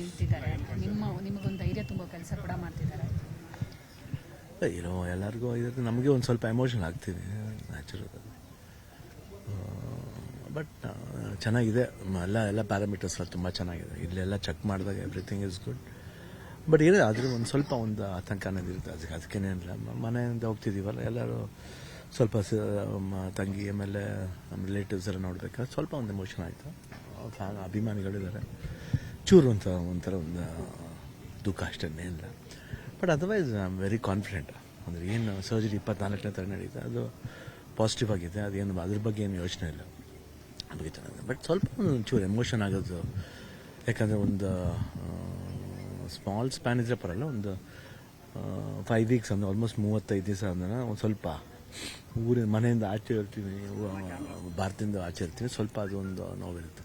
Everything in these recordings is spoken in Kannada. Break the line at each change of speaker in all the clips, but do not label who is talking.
ನಿಂತಿದ್ದಾರೆ. ನಿಮ್ಮ, ನಿಮಗೊಂದು ಧೈರ್ಯ ಕೆಲಸ ಕೂಡ ಮಾಡ್ತಿದ್ದಾರೆ.
ಏನೋ, ಎಲ್ಲರಿಗೂ ಇದಕ್ಕೆ ನಮಗೆ ಒಂದು ಸ್ವಲ್ಪ ಎಮೋಷನ್ ಆಗ್ತೀನಿ ನ್ಯಾಚುರಲ್ ಬಟ್ ಚೆನ್ನಾಗಿದೆ. ಎಲ್ಲ ಎಲ್ಲ ಪ್ಯಾರಾಮೀಟರ್ಸ್ ಎಲ್ಲ ತುಂಬ ಚೆನ್ನಾಗಿದೆ. ಇಲ್ಲೆಲ್ಲ ಚೆಕ್ ಮಾಡಿದಾಗ ಎವ್ರಿಥಿಂಗ್ ಇಸ್ ಗುಡ್ ಬಟ್ ಏನೇ ಆದರೆ ಒಂದು ಸ್ವಲ್ಪ ಒಂದು ಆತಂಕ ಅನ್ನೋದಿರುತ್ತೆ ಅದಕ್ಕೆ ಅದಕ್ಕೇನಿಲ್ಲ ಮನೆಯಿಂದ ಹೋಗ್ತಿದ್ದೀವಲ್ಲ ಎಲ್ಲರೂ ಸ್ವಲ್ಪ ತಂಗಿ ಆಮೇಲೆ ನಮ್ಮ ರಿಲೇಟಿವ್ಸ್ ಎಲ್ಲ ನೋಡಬೇಕಾದ್ರೆ ಸ್ವಲ್ಪ ಒಂದು ಎಮೋಷನ್ ಆಯಿತು. ಫ್ಯಾನ್ ಅಭಿಮಾನಿಗಳಿದ್ದಾರೆ. ಚೂರು ಅಂತ ಒಂಥರ ಒಂದು ದುಃಖ ಅಷ್ಟೇ ಇಲ್ಲ. But otherwise I am very confident ಅಂದರೆ ಏನು ಸರ್ಜರಿ ಇಪ್ಪತ್ನಾಲ್ಕನೇ ತರ ನಡೀತಾ, ಅದು ಪಾಸಿಟಿವ್ ಆಗಿದೆ ಅದೇನು ಅದ್ರ ಬಗ್ಗೆ ಏನು ಯೋಚನೆ ಇಲ್ಲ. ಚೆನ್ನಾಗಿದೆ ಬಟ್ ಸ್ವಲ್ಪ ಒಂಚೂರು ಎಮೋಷನ್ ಆಗೋದು, ಯಾಕಂದರೆ ಒಂದು ಸ್ಮಾಲ್ ಸ್ಪ್ಯಾನ್ ಇದ್ರೆ ಪರಲ್ಲ ಒಂದು ಫೈವ್ ವೀಕ್ಸ್ ಅಂದರೆ ಆಲ್ಮೋಸ್ಟ್ ಮೂವತ್ತೈದು ದಿವಸ ಅಂದ್ರೆ ಒಂದು ಸ್ವಲ್ಪ ಊರಿನ ಮನೆಯಿಂದ ಆಚೆ ಇರ್ತೀವಿ ಭಾರತದಿಂದ ಆಚೆ ಇರ್ತೀವಿ ಸ್ವಲ್ಪ ಅದು ಒಂದು ನೋವಿರುತ್ತೆ.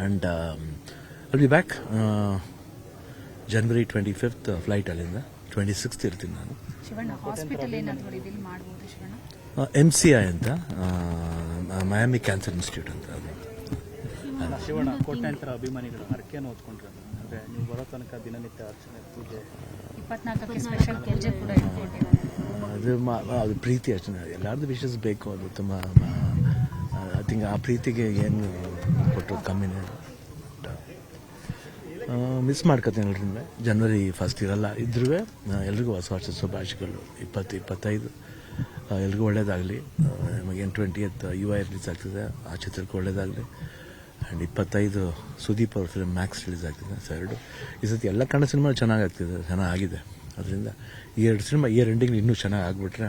And I'll be back January twenty fifth flight ಅಲ್ಲಿಂದ. ಟ್ವೆಂಟಿ ಸಿಕ್ಸ್ತ್ ಇರ್ತೀನಿ ನಾನು. ಎಂ ಸಿ ಐ ಅಂತ. ಮಯಾಮಿ ಕ್ಯಾನ್ಸರ್ ಇನ್ಸ್ಟಿಟ್ಯೂಟ್ ಅಂತ ಅದು.
ಶಿವಣ್ಣ ಕೋಟ್ಯಾಂತರ ಅಭಿಮಾನಿಗಳು ಹರಕೆಯನ್ನು ಅಂದರೆ ನೀವು ಬರೋ ತನಕ ದಿನನಿತ್ಯ ಅರ್ಚನೆ ಪೂಜೆ.
ಅದು ಅದು ಪ್ರೀತಿ ಅಷ್ಟೇ. ಎಲ್ಲರದ್ದು ವಿಶಸ್ ಬೇಕು. ಅದು ತುಂಬ ಐ ಥಿಂಕ್ ಆ ಪ್ರೀತಿಗೆ ಏನು ಕೊಟ್ಟರು ಕಮ್ಮಿನೇ ಮಿಸ್ ಮಾಡ್ಕೊತೀನಿ ಎಲ್ರಿಂದ ಜನವರಿ ಫಸ್ಟ್ ಇರಲ್ಲ. ಇದ್ರೂ ಎಲ್ರಿಗೂ ಹೊಸ ವರ್ಷದ ಶುಭಾಶಯಗಳು. ಇಪ್ಪತ್ತು, ಇಪ್ಪತ್ತೈದು ಎಲ್ರಿಗೂ ಒಳ್ಳೇದಾಗಲಿ. ನಮಗೇನು ಟ್ವೆಂಟಿ ಎತ್ ಯು ಐ ರಿಲೀಸ್ ಆಗ್ತಿದೆ, ಆ ಚಿತ್ರಕ್ಕೆ ಒಳ್ಳೇದಾಗಲಿ. ಆ್ಯಂಡ್ ಇಪ್ಪತ್ತೈದು ಸುದೀಪ್ ಅವ್ರ ಫಿಲ್ಮ್ ಮ್ಯಾಕ್ಸ್ ರಿಲೀಸ್ ಆಗ್ತಿದೆ ಸರ್ ಎರಡು. ಈ ಸತಿ ಎಲ್ಲ ಕನ್ನಡ ಸಿನಿಮಾ ಚೆನ್ನಾಗಾಗ್ತಿದೆ ಚೆನ್ನಾಗಿದೆ ಅದರಿಂದ ಈ ಎರಡು ಸಿನಿಮಾ ಇಯರ್ ಎಂಡಿಂಗ್ ಇನ್ನೂ ಚೆನ್ನಾಗಿ ಆಗ್ಬಿಟ್ರೆ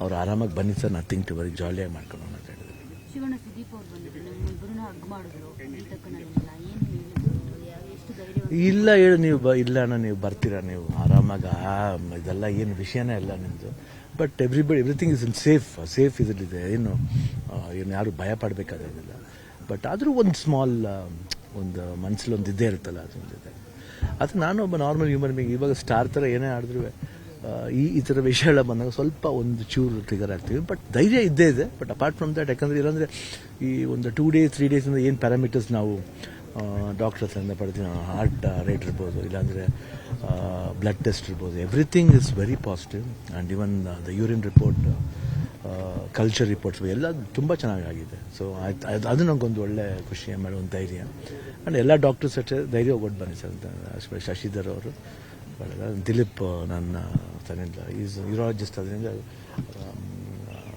ಅವ್ರು ಆರಾಮಾಗಿ ಬನ್ನಿ ಸರ್ ನಥಿಂಗ್ ಟು ಬರೀ ಜಾಲಿಯಾಗಿ ಮಾಡ್ಕೊಂಡು ಅಂತ
ಶಿವಣ್ಣ ಸುದೀಪ್ ಅವ್ರು ಬಂದಿದ್ರು ನಿಮ್ಮಿಬ್ಬರನ್ನ ಹಗ್ ಮಾಡಿದ್ರು. ಈ ತಕ್ಕನಲ್ಲಿಲ್ಲ ಏನು ಹೇಳಿದ್ರು
ಇಲ್ಲ ಹೇಳು ನೀವು ಬ ಇಲ್ಲ ಅಣ್ಣ ನೀವು ಬರ್ತೀರಾ ನೀವು ಆರಾಮಾಗಿ ಆ ಇದೆಲ್ಲ ಏನು ವಿಷಯನೇ ಇಲ್ಲ ನಿಮ್ಮದು but everybody everything is in safe safe ಇದರಲ್ಲಿದೆ ಏನು ಏನು ಯಾರು ಭಯ ಪಡಬೇಕಾದೇನಿಲ್ಲ ಬಟ್ ಆದರೂ ಒಂದು ಸ್ಮಾಲ್ ಒಂದು ಮನಸ್ಸಲ್ಲಿ ಒಂದು ಇದ್ದೇ ಇರುತ್ತಲ್ಲ ಅದೊಂದಿದೆ ಅದು ನಾನು ಒಬ್ಬ ನಾರ್ಮಲ್ ಹ್ಯೂಮನ್ ಬೀಂಗ್ ಇವಾಗ ಸ್ಟಾರ್ ಥರ ಏನೇ ಆಡಿದ್ರು ಈ ಈ ಥರ ವಿಷಯಗಳ ಬಂದಾಗ ಸ್ವಲ್ಪ ಒಂದು ಚೂರು ಟ್ರಿಗರ್ ಆಗ್ತೀವಿ. ಬಟ್ ಧೈರ್ಯ ಇದ್ದೇ ಇದೆ. ಬಟ್ ಅಪಾರ್ಟ್ ಫ್ರಮ್ ದಟ್ ಯಾಕಂದರೆ ಇಲ್ಲಾಂದರೆ ಈ ಒಂದು ಟೂ ಡೇಸ್ ತ್ರೀ ಡೇಸಿಂದ ಏನು ಪ್ಯಾರಾಮೀಟರ್ಸ್ ನಾವು ಡಾಕ್ಟರ್ಸ್ ಹತ್ರದಿಂದ ಪಡ್ತೀವಿ ಹಾರ್ಟ್ ರೇಟ್ ಇರ್ಬೋದು, ಇಲ್ಲಾಂದರೆ ಬ್ಲಡ್ ಟೆಸ್ಟ್ ಇರ್ಬೋದು everything is very positive and even the urine report culture reports ಎಲ್ಲ ತುಂಬ ಚೆನ್ನಾಗಾಗಿದೆ ಸೊ ಅದು ಅದು ನನಗೊಂದು ಒಳ್ಳೆ ಖುಷಿ, ಆಮೇಲೆ ಒಂದು ಧೈರ್ಯ. ಆ್ಯಂಡ್ ಎಲ್ಲ ಡಾಕ್ಟರ್ಸ್ ಅಷ್ಟೇ ಧೈರ್ಯ ಒಟ್ಟು ಬನ್ನಿ ಸರ್ ಶಶಿಧರ್ ಅವರು. ಒಳ್ಳೆದ. ದಿಲೀಪ್ ನನ್ನ ತನ್ನಿಂದ ಈಸ್ ಯೂರಾಲಜಿಸ್ಟ್ ಅದರಿಂದ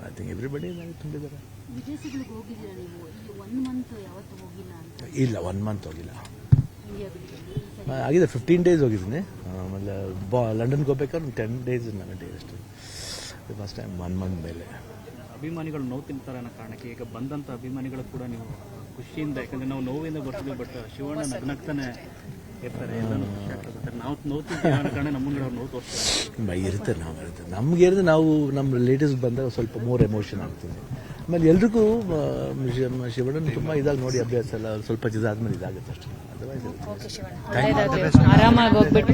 ಐ ಥಿಂಕ್ ಎವ್ರಿಬಡಿ ತುಂಬಿದ್ದಾರೆ.
ವಿದೇಶಗಳಿಗೆ ಹೋಗಿದ್ದೀರಾ ನೀವು? ಇಲ್ಲಿ ಮಂತ್ ಯಾವತ್ತೂ ಹೋಗಿಲ್ಲ ಅಂತ.
ಇಲ್ಲ ಒನ್ ಮಂತ್ ಹೋಗಿಲ್ಲ. ಆಗಿದೆ ಫಿಫ್ಟೀನ್ ಡೇಸ್ ಹೋಗಿದ್ದೀನಿ. ಆಮೇಲೆ ಬಾ ಲಂಡನ್ಗೆ ಹೋಗ್ಬೇಕಾದ್ರೆ ಒಂದು ಟೆನ್ ಡೇಸ್ ನನ್ನ ಡೇ ಅಷ್ಟೇ. ಫಸ್ಟ್ ಟೈಮ್ ಒನ್ ಮಂತ್ ಮೇಲೆ.
ಅಭಿಮಾನಿಗಳು ನೋವು ತಿಂತಾರೆ ಅನ್ನೋ ಕಾರಣಕ್ಕೆ ಈಗ ಬಂದಂಥ ಅಭಿಮಾನಿಗಳು ಕೂಡ ನೀವು ಖುಷಿಯಿಂದ ಯಾಕಂದರೆ ನಾವು ನೋವಿಂದ ಬರ್ತೀವಿ ಬಟ್ ಶಿವಣ್ಣ ನಗ್ನಗ್ತಾನೆ ಇರ್ತಾರೆ ಎಲ್ಲಾನು ಖುಷಿ ಆಗ್ತದೆ ನಾವು ನೋವು ತಿಂತೀವಿ ಅನ್ನೋ ಕಾರಣ ನಮ್ಮ ಮುಂದೆ ಅವ್ರು ನೋವು ತೋರಿಸ್ತಾರೆ
ಇರುತ್ತೆ ನಾವು ಇರುತ್ತೆ. ನಮ್ಗೆ ಇರೋದು ನಾವು ನಮ್ಮ ಲೇಡೀಸ್ ಬಂದಾಗ ಸ್ವಲ್ಪ ಮೋರ್ ಎಮೋಷನ್ ಆಗ್ತೀವಿ ಆಮೇಲೆ ಎಲ್ರಿಗೂ ಶಿವಣ್ಣ ತುಂಬ ಇದಾಗಿ ನೋಡಿ ಅಭ್ಯಾಸ ಎಲ್ಲ ಸ್ವಲ್ಪ ಇದಾದ್ಮೇಲೆ ಇದಾಗುತ್ತೆ ಅಷ್ಟೇ. Otherwise
okay Shivanna. ಒಳ್ಳೇದಾಗ್ಲಿ. ಆರಾಮಾಗಿ ಹೋಗ್ಬಿಟ್ಟು